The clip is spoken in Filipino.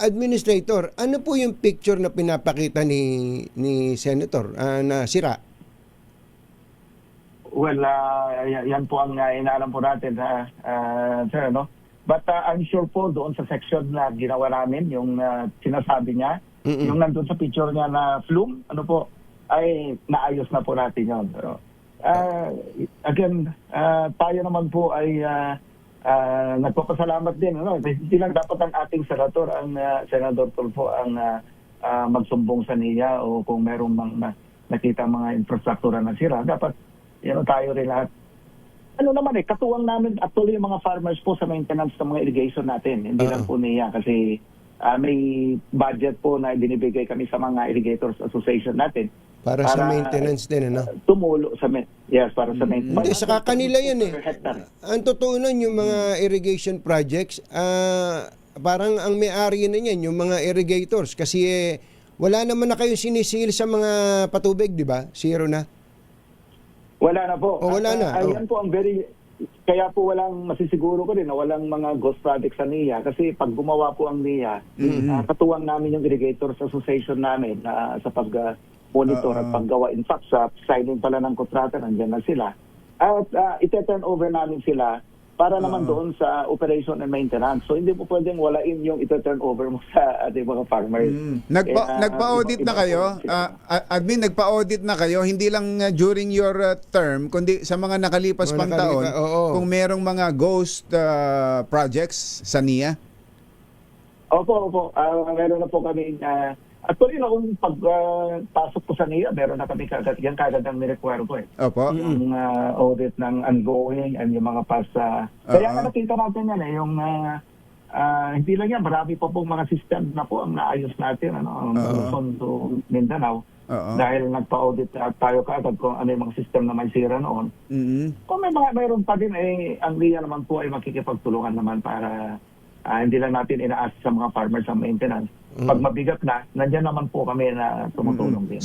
Administrator, ano po yung picture na pinapakita ni ni Senator ah, na sira? Well, uh, yan po ang uh, inaalam po natin, uh, uh, sir, no? But uh, I'm sure po doon sa section na ginawa namin, yung uh, sinasabi niya, Mm-mm. yung nandun sa picture niya na flume, ano po, ay naayos na po natin yun. Pero, uh, again, uh, tayo naman po ay uh, uh, nagpapasalamat din. Ano? Hindi lang dapat ang ating senator, ang uh, Senador Tulfo, ang uh, uh, magsumbong sa niya o kung merong mang, na, nakita mga infrastruktura na sira. Dapat you know, tayo rin lahat. Ano naman eh, katuwang namin actually yung mga farmers po sa maintenance ng mga irrigation natin. Hindi Oo. lang po niya kasi ah, may budget po na binibigay kami sa mga irrigators association natin. Para, sa maintenance din, ano? tumulo sa ma- yes, para sa maintenance. Hindi, saka kanila yan eh. Ang totoo nun, yung mga irrigation projects, ah, parang ang may-ari na yan, yung mga irrigators. Kasi eh, wala naman na kayong sinisil sa mga patubig, di ba? Zero na. Wala na po. Oh, wala At, na. Ayan po ang very kaya po walang masisiguro ko rin na walang mga ghost projects sa NIA kasi pag gumawa po ang NIA, Mm-hmm. ah, katuwang namin yung Irrigators Association namin na sa pag ah, monitor at paggawa. In fact, sa signing pala ng kontrata, nandiyan na sila. At uh, ite-turn over namin sila para naman doon sa operation and maintenance. So hindi po pwedeng walain yung ite-turn over mo sa ating mga farmers. Mm. Nagpa, Kaya, nagpa-audit iba- na kayo? Ah, ah, admin, nagpa-audit na kayo? Hindi lang ah, during your ah, term, kundi sa mga nakalipas Mga pang nakalipa- taon, oo. kung merong mga ghost ah, projects sa NIA? Opo, opo. Ah, meron na po kami. Uh, actually, noong pagpasok ko sa NIA, meron na kami kagad. Yan kagad ang nirequire ko eh. Opo. Yung ah, audit ng ongoing and yung mga past. ah, kaya Oo. nga nakita natin yan eh. Yung ah, ah, hindi lang yan, marami pa pong mga system na po ang naayos natin. Ano, ang. Luzon to Mindanao. Oo. Dahil nagpa-audit na tayo kaagad kung ano yung mga system na may sira noon. Mhm. Kung may mga mayroon pa din, eh, ang RIA naman po ay makikipagtulungan naman para ah, hindi lang natin inaas sa mga farmers ang maintenance. Pag mabigat na, nandyan naman po kami na tumutulong din.